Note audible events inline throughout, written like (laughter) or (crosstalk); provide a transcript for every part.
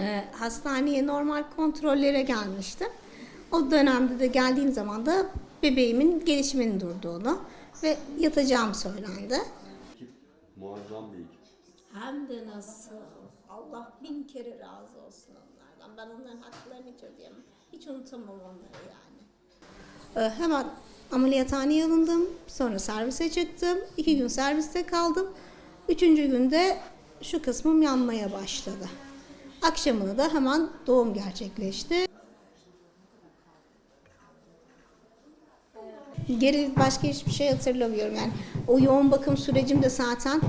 Ee, hastaneye normal kontrollere gelmiştim. O dönemde de geldiğim zaman da bebeğimin gelişiminin durduğunu ve yatacağım söylendi. Muazzam bir ekip. Hem de nasıl. Allah bin kere razı olsun onlardan. Ben onların haklarını hiç ödeyemem. Hiç unutamam onları yani. Ee, hemen ameliyathaneye alındım. Sonra servise çıktım. İki gün serviste kaldım. Üçüncü günde şu kısmım yanmaya başladı. Akşamına da hemen doğum gerçekleşti. Geri başka hiçbir şey hatırlamıyorum yani. O yoğun bakım sürecimde zaten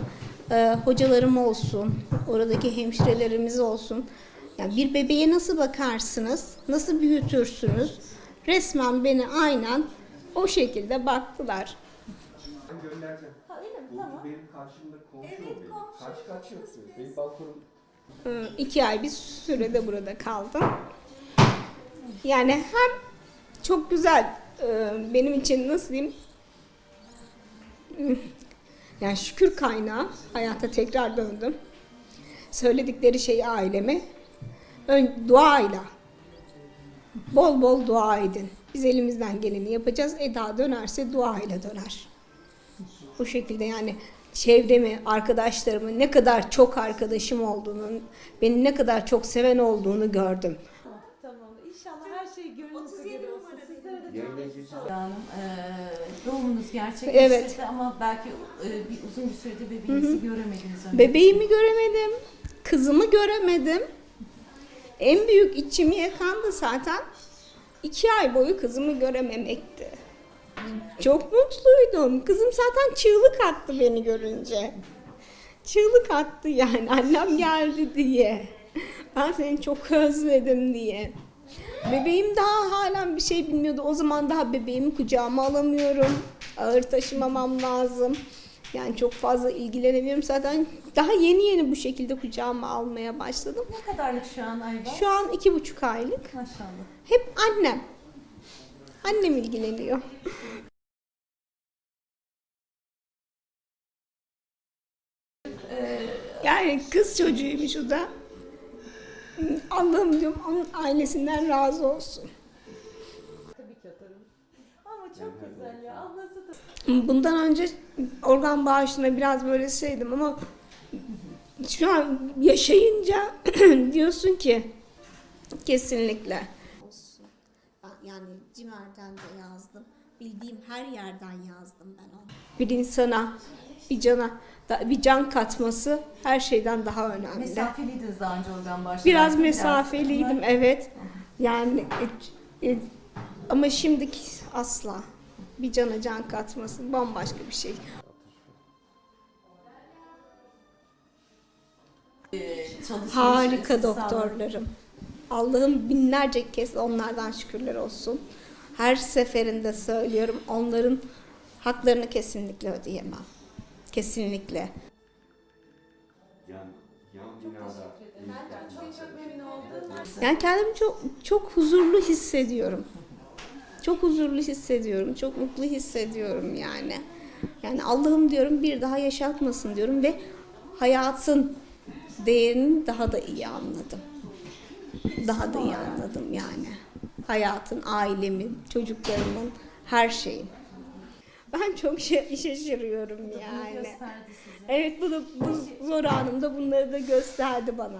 e, hocalarım olsun, oradaki hemşirelerimiz olsun. Yani bir bebeğe nasıl bakarsınız, nasıl büyütürsünüz? Resmen beni aynen o şekilde baktılar. Ben göndereceğim. Bu benim karşımda komşu o benim. Karşı karşıya oturuyor. Benim balkonum E, iki ay bir sürede burada kaldım. Yani hem çok güzel e, benim için nasıl diyeyim yani şükür kaynağı hayata tekrar döndüm. Söyledikleri şeyi aileme ön, duayla bol bol dua edin. Biz elimizden geleni yapacağız. Eda dönerse duayla döner. Bu şekilde yani çevremi, arkadaşlarımı ne kadar çok arkadaşım olduğunu, beni ne kadar çok seven olduğunu gördüm. Tamam. İnşallah her şey gönlünüzce olsun. Sizlere de eee, doğumunuz gerçekleşti Evet. ama belki eee, bir uzun bir süredir bebeğinizi göremediniz. önce. Bebeğimi göremedim, kızımı göremedim. En büyük içimi yakan da zaten iki ay boyu kızımı görememekti. Çok mutluydum. Kızım zaten çığlık attı beni görünce. Çığlık attı yani annem geldi diye. Ben seni çok özledim diye. Bebeğim daha halen bir şey bilmiyordu. O zaman daha bebeğimi kucağıma alamıyorum. Ağır taşımamam lazım. Yani çok fazla ilgilenemiyorum. Zaten daha yeni yeni bu şekilde kucağıma almaya başladım. Ne kadarlık şu an Ayba? Şu an iki buçuk aylık. Maşallah. Hep annem. Annem ilgileniyor. Yani kız çocuğuymuş o da. Allah'ım diyorum onun ailesinden razı olsun. Tabii ki atarım. Ama çok güzel ya. Ablası da. Bundan önce organ bağışına biraz böyle şeydim ama şu an yaşayınca (clears throat) diyorsun ki kesinlikle. Olsun. Yani Cimer'den de yazdım. Bildiğim her yerden yazdım ben onu. Bir insana, bir cana, da- bir can katması her şeyden daha önemli. Mesafeliydiniz daha önce organ bağışlarken. Biraz mesafeliydim evet. Yani e, e, ama şimdiki asla bir cana can katması bambaşka bir şey. Çalışmış, Harika doktorlarım. Allah'ım binlerce kez onlardan şükürler olsun. Her seferinde söylüyorum onların haklarını kesinlikle ödeyemem. Kesinlikle. Yani kendimi çok çok huzurlu hissediyorum. Çok huzurlu hissediyorum. Çok mutlu hissediyorum yani. Yani Allah'ım diyorum bir daha yaşatmasın diyorum ve hayatın değerini daha da iyi anladım. Daha da iyi anladım yani. Hayatın, ailemin, çocuklarımın, her şeyin. Ben çok şa- şaşırıyorum yani. Evet bunu bu zor anımda bunları da gösterdi bana.